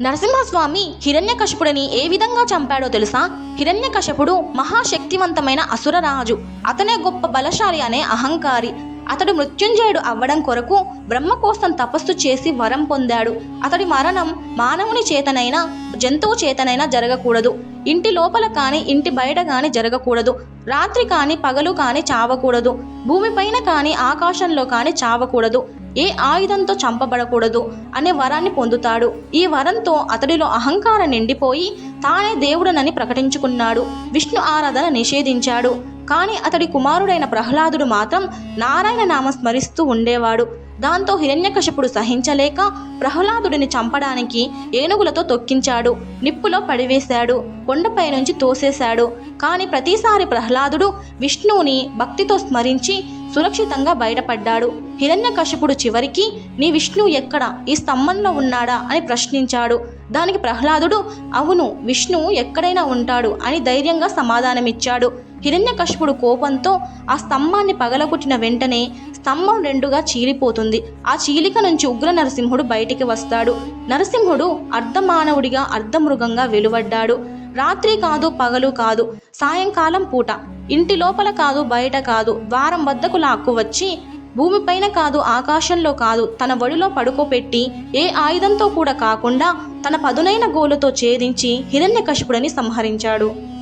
నరసింహస్వామి హిరణ్యకశపుడిని ఏ విధంగా చంపాడో తెలుసా? హిరణ్యకశపుడు మహాశక్తివంతమైన అసురరాజు. అతనే గొప్ప బలశాలి అనే అహంకారి. అతడు మృత్యుంజయుడు అవ్వడం కొరకు బ్రహ్మ కోసం తపస్సు చేసి వరం పొందాడు. అతడి మరణం మానవుని చేతనైనా జంతువు చేతనైనా జరగకూడదు. ఇంటి లోపల కానీ ఇంటి బయట కానీ జరగకూడదు. రాత్రి కానీ పగలు కానీ చావకూడదు. భూమిపైన కానీ ఆకాశంలో కానీ చావకూడదు. ఏ ఆయుధంతో చంపబడకూడదు అనే వరాన్ని పొందుతాడు. ఈ వరంతో అతడిలో అహంకారం నిండిపోయి తానే దేవుడనని ప్రకటించుకున్నాడు. విష్ణు ఆరాధన నిషేధించాడు. కానీ అతడి కుమారుడైన ప్రహ్లాదుడు మాత్రం నారాయణ నామ స్మరిస్తూ ఉండేవాడు. దాంతో హిరణ్యకశపుడు సహించలేక ప్రహ్లాదుడిని చంపడానికి ఏనుగులతో తొక్కించాడు. నిప్పులో పడివేశాడు. కొండపై నుంచి తోసేశాడు. కానీ ప్రతిసారి ప్రహ్లాదుడు విష్ణువుని భక్తితో స్మరించి సురక్షితంగా బయటపడ్డాడు. హిరణ్యకశపుడు చివరికి నీ విష్ణు ఎక్కడ? ఈ స్తంభంలో ఉన్నాడా? అని ప్రశ్నించాడు. దానికి ప్రహ్లాదుడు అవును విష్ణువు ఎక్కడైనా ఉంటాడు అని ధైర్యంగా సమాధానమిచ్చాడు. హిరణ్యకశపుడు కోపంతో ఆ స్తంభాన్ని పగలగొట్టిన వెంటనే స్తంభం రెండుగా చీలిపోతుంది. ఆ చీలిక నుంచి ఉగ్ర నరసింహుడు బయటికి వస్తాడు. నరసింహుడు అర్ధమానవుడిగా అర్ధమృగంగా వెలువడ్డాడు. రాత్రి కాదు పగలు కాదు. సాయంకాలం పూట ఇంటి లోపల కాదు బయట కాదు. ద్వారం వద్దకు లాక్కు వచ్చి భూమిపైన కాదు ఆకాశంలో కాదు తన ఒడిలో పడుకోపెట్టి ఏ ఆయుధంతో కూడా కాకుండా తన పదునైన గోలుతో ఛేదించి హిరణ్యకశిపుడని సంహరించాడు.